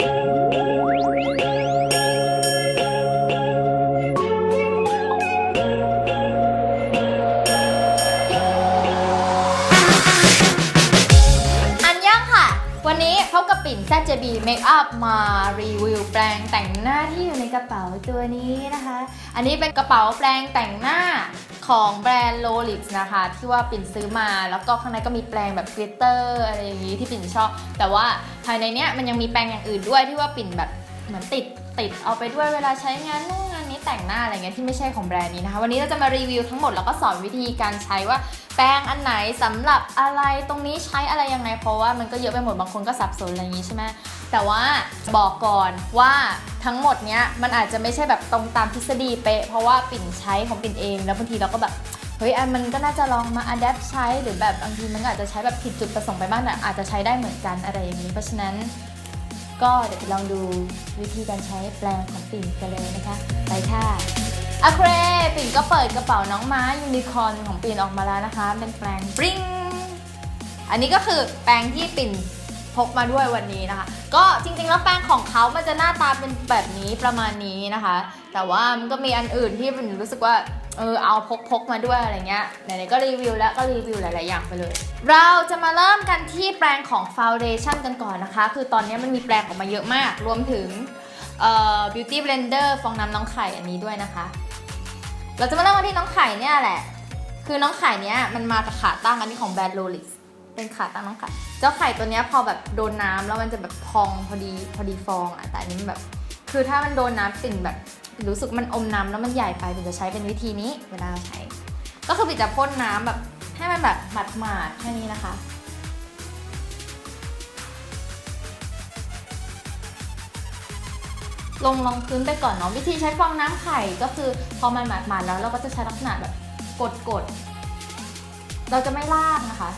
อั จะบีเมคอัพมารีวิวแปรงแต่งหน้าที่อยู่ในกระเป๋าตัวนี้นะคะ อันนี้เป็นกระเป๋าแปรงแต่งหน้าของแบรนด์โลลิสนะคะ ที่ว่าปิ่นซื้อมาแล้วก็ข้างในก็มีแปรงแบบกลิตเตอร์อะไรอย่างนี้ที่ปิ่นชอบ แต่ว่าภายในเนี้ยมันยังมีแปรงอย่างอื่นด้วยที่ว่าปิ่นแบบเหมือนติดติดเอาไปด้วยเวลาใช้งานนู่น แต่งหน้าอะไรเงี้ยที่ไม่ใช่ของแบรนด์นี้นะคะ วันนี้เราจะมารีวิวทั้งหมดแล้วก็สอนวิธีการใช้ว่าแปรงอันไหนสำหรับอะไรตรงนี้ใช้อะไรยังไงเพราะว่ามันก็เยอะไปหมดบางคนก็สับสนอะไรอย่างนี้ใช่ไหมแต่ว่าบอกก่อนว่าทั้งหมดเนี้ยมันอาจจะไม่ใช่แบบตรงตามทฤษฎีเป๊ะเพราะว่าปิ่นใช้ของปิ่นเอง แล้วบางทีเราก็แบบเฮ้ยอันมันก็น่าจะลองมาอัดแอปใช้หรือแบบบางทีมันอาจจะใช้แบบผิดจุดประสงค์ไปบ้างแต่อาจจะใช้ได้เหมือนกันอะไรอย่างนี้เพราะฉะนั้น ก็เดี๋ยวไปลองดูวิธีการใช้แปรงของปิ่นกันเลยนะคะ ไปค่ะโอเครปิ่นก็เปิดกระเป๋าน้องม้ายูนิคอร์นของปิ่นออกมาแล้วนะคะ เป็นแปรงปริ้งอันนี้ก็คือแปรงที่ปิ่นพกมาด้วยวันนี้นะคะ ก็จริงๆแล้วแปรงของเขามันจะหน้าตาเป็นแบบนี้ประมาณนี้นะคะ แต่ว่ามันก็มีอันอื่นที่ปิ่นรู้สึกว่า เออเอาพกพกมาด้วยอะไรเงี้ยไหนๆก็รีวิวแล้วก็รีวิวหลาย ๆ อย่างไปเลย เราจะมาเริ่มกันที่แปรงของ Foundation กันก่อนนะคะ คือตอนนี้มันมีแปรงออกมาเยอะมาก รวมถึงเอ่อ Beauty Blender ฟองน้ำน้องไข่อันนี้ด้วยนะคะ เราจะมาเริ่มกันที่น้องไข่เนี่ยแหละ คือน้องไข่เนี้ยมันมากับขาตั้งอันนี้ของแบรนด์โรลิสเป็นขาตั้งน้องไข่เจ้าไข่ตัวเนี้ยพอแบบโดนน้ำแล้วมันจะแบบพองพอดีพอดีฟองอะแต่อันนี้มันแบบ คือถ้ามันโดนน้ำปิ่นแบบ รู้สึกมันอมน้ำแล้วมันใหญ่ไปปิ่นจะใช้เป็นวิธีนี้เวลาใช้ ก็คือปิ่นจะพ่นน้ำแบบให้มันแบบหมาดหมาดๆแค่นี้นะคะ ลงรองพื้นไปก่อนเนาะวิธีใช้ฟองน้ำไข่ก็คือพอมันหมาดๆแล้วเราก็จะใช้ลักษณะแบบกดๆเราจะไม่ลากนะคะ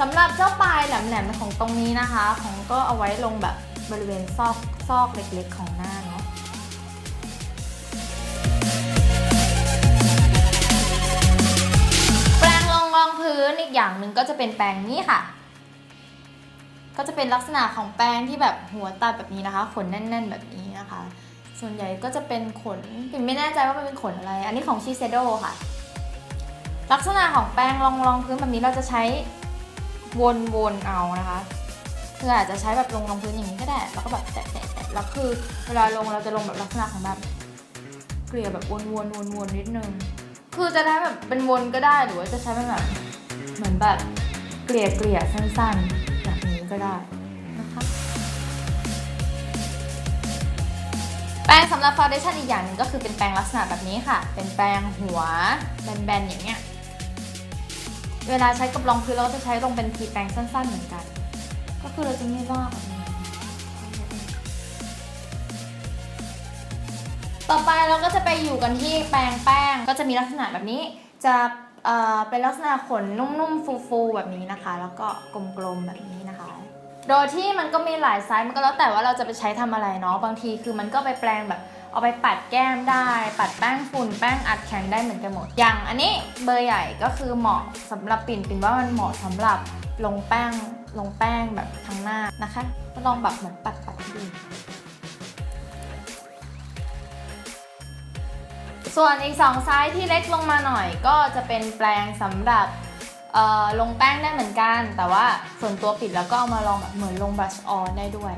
สำหรับเจ้าปลายแหลมๆของตรงนี้นะคะ ของก็เอาไว้ลงแบบ บริเวณซอกซอกเล็กๆของหน้าเนาะแปรงลงรองพื้นอีกอย่างหนึ่งก็จะเป็นแปรงนี้ค่ะ ก็จะเป็นลักษณะของแป้งที่แบบหัวตัดแบบนี้นะคะ ขนแน่น ๆ แบบนี้นะคะ ส่วนใหญ่ก็จะเป็นขนปิ่นไม่แน่ใจว่ามันเป็นขนอะไร อันนี้ของชิเซโดค่ะ ลักษณะของแป้งรองรองพื้นแบบนี้เราจะใช้วนๆเอานะคะ คืออาจจะใช้แบบลงรองพื้นอย่างนี้ก็ได้ แล้วก็แบบแตะแตะแตะแล้วคือเวลาลงเราจะลงแบบลักษณะของแบบเกลี่ยแบบวนๆวนๆนิดนึง คือจะได้แบบเป็นวนก็ได้หรือว่าจะใช้เป็นแบบเหมือนแบบเกลี่ยเกลี่ยสั้นๆแบบนี้ก็ได้นะคะแปรงสำหรับฟ u n เดชั่นอีกอย่างหนึ่งก็คือเป็นแปรงลักษณะแบบนี้ค่ะ เป็นแปรงหัวแบนๆอย่างเงี้ยเวลาใช้กับรองพื้นเราก็จะใช้ลงเป็นทีแปรงสั้นๆเหมือนกัน ก็คือเราจะไม่ลากแบบนี้ต่อไปเราก็จะไปอยู่กันที่แปรงแป้งก็จะมีลักษณะแบบนี้ จะเอ่อเป็นลักษณะขนนุ่มๆฟูๆแบบนี้นะคะ แล้วก็กลมๆแบบนี้นะคะ โดยที่มันก็มีหลายไซส์มันก็แล้วแต่ว่าเราจะไปใช้ทำอะไรเนาะบางทีคือมันก็ไปแปรงแบบเอาไปปัดแก้มได้ ปัดแป้งฝุ่นแป้งอัดแข็งได้เหมือนกันหมด อย่างอันนี้เบอร์ใหญ่ก็คือเหมาะสำหรับปิ่นปิ่นว่ามันเหมาะสำหรับลงแป้ง ลงแป้งแบบทั้งหน้านะคะก็ลองแบบเหมือนปัดปัดดูส่วนอีก2ไซส์ที่เล็กลงมาหน่อย ก็จะเป็นแปรงสำหรับเออลงแป้งได้เหมือนกัน แต่ว่าส่วนตัวปิดแล้วก็เอามาลองแบบเหมือนลงบลัชออนได้ด้วย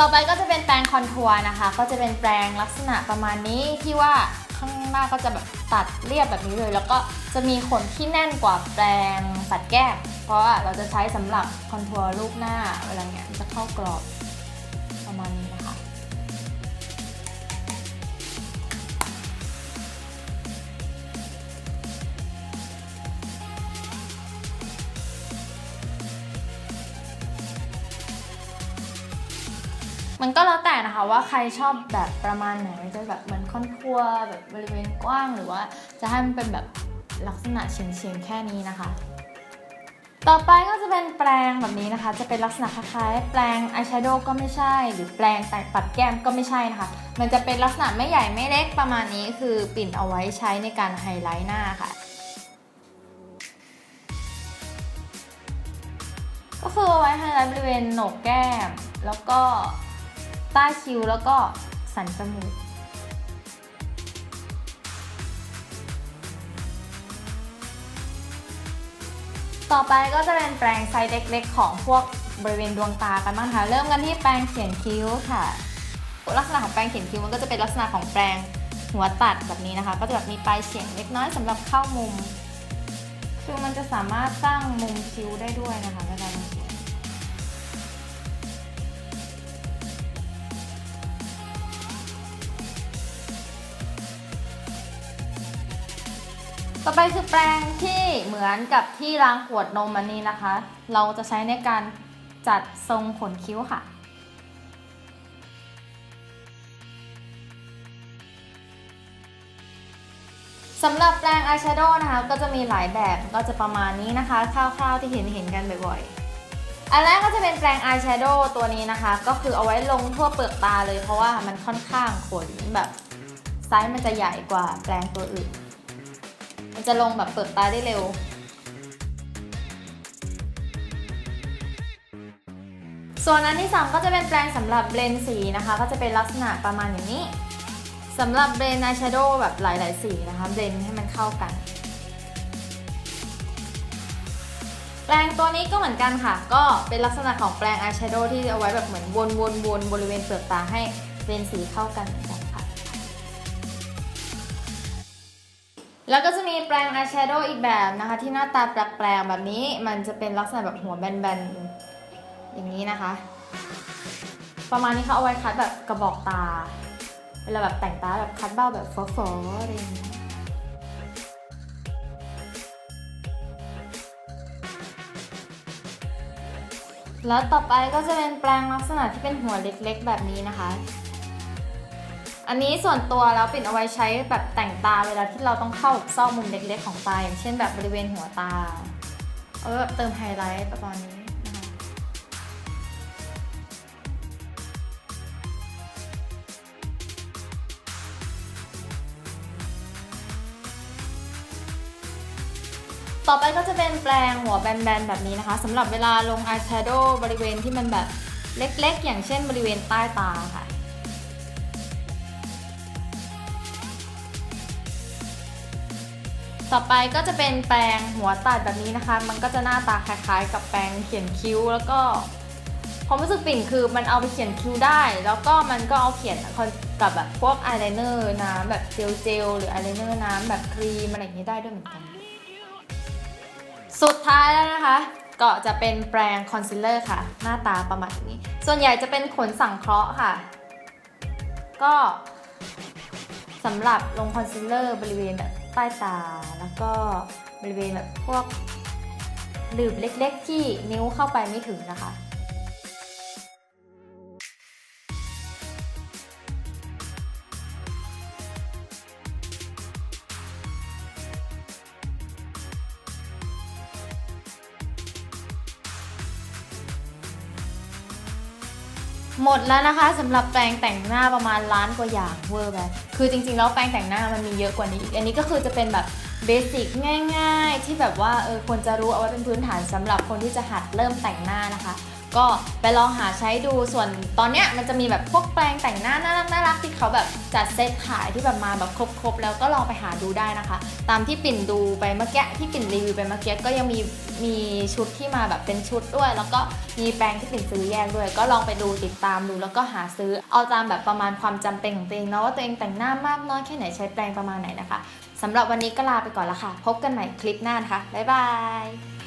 ต่อไปก็จะเป็นแปรงคอนทัวร์นะคะ ก็จะเป็นแปรงลักษณะประมาณนี้ที่ว่าข้างหน้าก็จะแบบตัดเรียบแบบนี้เลย แล้วก็จะมีขนที่แน่นกว่าแปรงปัดแก้มเพราะว่าเราจะใช้สำหรับคอนทัวร์รูปหน้าเวลาเนี้ยมันจะเข้ากรอบ มันก็แล้วแต่นะคะว่าใครชอบแบบประมาณไหนจะแบบเหมือนคอนทัวแบบบริเวณกว้างหรือว่าจะให้มันเป็นแบบลักษณะเฉียงๆแค่นี้นะคะ ต่อไปก็จะเป็นแปรงแบบนี้นะคะ จะเป็นลักษณะคล้ายๆแปรงอายแชโดว์ก็ไม่ใช่ หรือแปรงแต่ปัดแก้มก็ไม่ใช่นะคะ มันจะเป็นลักษณะไม่ใหญ่ไม่เล็กประมาณนี้คือปิ่นเอาไว้ใช้ในการไฮไลท์หน้าค่ะก็คือเอาไว้ไฮไลท์บริเวณโหนกแก้ม แล้วก็ ใต้คิ้วแล้วก็สันจมูก ต่อไปก็จะเป็นแปรงไซส์เล็กๆ ของพวกบริเวณดวงตากันบ้างค่ะ เริ่มกันที่แปรงเขียนคิ้วค่ะ ลักษณะของแปรงเขียนคิ้วมันก็จะเป็นลักษณะของแปรงหัวตัดแบบนี้นะคะ ก็จะแบบมีปลายเฉียงเล็กน้อยสำหรับเข้ามุม คือมันจะสามารถสร้างมุมคิ้วได้ด้วยนะคะ ต่อไปคือแปรงที่เหมือนกับที่ล้างขวดนมอันนี้นะคะ เราจะใช้ในการจัดทรงขนคิ้วค่ะ สำหรับแปรงอายแชโดว์นะคะ ก็จะมีหลายแบบก็จะประมาณนี้นะคะคร่าวๆที่เห็นเห็นๆกันบ่อยๆ อันแรกก็จะเป็นแปรงอายแชโดว์ตัวนี้นะคะ ก็คือเอาไว้ลงทั่วเปลือกตาเลยเพราะว่ามันค่อนข้างขนแบบไซส์มันจะใหญ่กว่าแปรงตัวอื่น มันจะลงแบบเปิดตาได้เร็ว ส่วนอันที่2ก็จะเป็นแปรงสำหรับเบลนสีนะคะ ก็จะเป็นลักษณะประมาณอย่างนี้สำหรับเบลนอายแชโดว์แบบหลาย ๆ สีนะคะเบลนให้มันเข้ากัน แปรงตัวนี้ก็เหมือนกันค่ะ ก็เป็นลักษณะของแปรงอายแชโดว์ที่เอาไว้แบบเหมือนวนๆๆบริเวณเปลือกตาให้เบลนสีเข้ากันเหมือนกัน แล้วก็จะมีแปรงอายแชโดว์อีกแบบนะคะ ที่หน้าตาแปลกๆแบบนี้มันจะเป็นลักษณะแบบหัวแบนๆ อย่างนี้นะคะ ประมาณนี้เขาเอาไว้คัดแบบกระบอกตา เวลาแบบแต่งตาแบบคัดเบ้าแบบฟอๆอะไรอย่างนี้แล้วต่อไปก็จะเป็นแปรงลักษณะที่เป็นหัวเล็กๆ แบบนี้นะคะ อันนี้ส่วนตัวแล้วปิ่นเอาไว้ใช้แบบแต่งตาเวลาที่เราต้องเข้าแบบซอกมุมเล็กๆของตาอย่างเช่นแบบบริเวณหัวตา เอาไว้แบบเติมไฮไลท์ประมาณนี้นะคะต่อไปก็จะเป็นแปรงหัวแบนๆแบบนี้นะคะสำหรับเวลาลงอายแชโดว์บริเวณที่มันแบบเล็กๆ อย่างเช่นบริเวณใต้ตาค่ะ ต่อไปก็จะเป็นแปรงหัวตัดแบบนี้นะคะ มันก็จะหน้าตาคล้ายๆ กับแปรงเขียนคิ้ว แล้วก็ความรู้สึกปิ่นคือมันเอาไปเขียนคิ้วได้ แล้วก็มันก็เอาเขียนกับแบบพวกอายไลเนอร์น้ำแบบเจลๆหรืออายไลเนอร์น้ำแบบครีมอะไรอย่างนี้ได้ด้วยเหมือนกัน สุดท้ายแล้วนะคะ ก็จะเป็นแปรงคอนซีลเลอร์ค่ะ หน้าตาประมาณนี้ ส่วนใหญ่จะเป็นขนสังเคราะห์ค่ะ ก็สำหรับลงคอนซีลเลอร์บริเวณแบบ ต้ตา แล้วก็บริเวณแบบพวกหลืบเล็กๆ ที่นิ้วเข้าไปไม่ถึงนะคะ หมดแล้วนะคะสำหรับแปรงแต่งหน้าประมาณล้านกว่าอย่างเวอร์แบบ คือจริงๆแล้วแปรงแต่งหน้ามันมีเยอะกว่านี้อีกอันนี้ก็คือจะเป็นแบบเบสิกง่าย ๆ ที่แบบว่าเออควรจะรู้เอาไว้เป็นพื้นฐานสำหรับคนที่จะหัดเริ่มแต่งหน้านะคะ ก็ไปลองหาใช้ดูส่วนตอนเนี้ยมันจะมีแบบพวกแปรงแต่งหน้าน่ารักน่ารักที่เขาแบบจัดเซตขายที่แบบมาแบบครบๆแล้วก็ลองไปหาดูได้นะคะ ตามที่ปิ่นดูไปเมื่อกี้ที่ปิ่นรีวิวไปเมื่อกี้ก็ยังมีมีชุดที่มาแบบเป็นชุดด้วย แล้วก็มีแปรงที่ปิ่นซื้อแยกด้วย ก็ลองไปดูติดตามดูแล้วก็หาซื้อเอาตามแบบประมาณความจำเป็นของตัวเองเนาะว่าตัวเองแต่งหน้ามากน้อยแค่ไหนใช้แปรงประมาณไหนนะคะสำหรับวันนี้ก็ลาไปก่อนละค่ะ พบกันใหม่คลิปหน้านะคะบ๊ายบาย